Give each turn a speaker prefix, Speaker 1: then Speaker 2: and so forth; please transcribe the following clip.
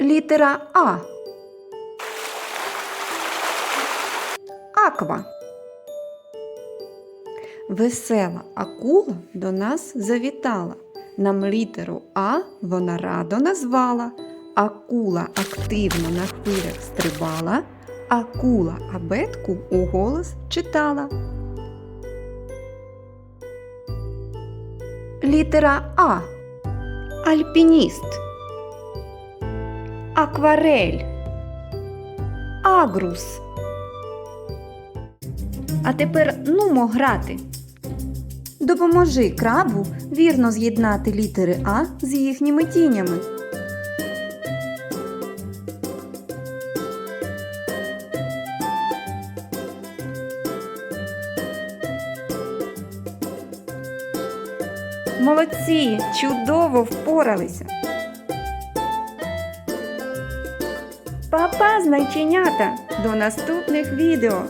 Speaker 1: Літера А. Аква. Весела акула до нас завітала. Нам літеру А вона радо назвала. Акула активно на хвилях стрибала, акула абетку у голос читала. Літера А. Альпініст. Акварель. Агрус. А тепер нумо грати. Допоможи крабу вірно з'єднати літери А з їхніми тінями. Молодці! Чудово впоралися! Па-па, знайченята! До наступних відео!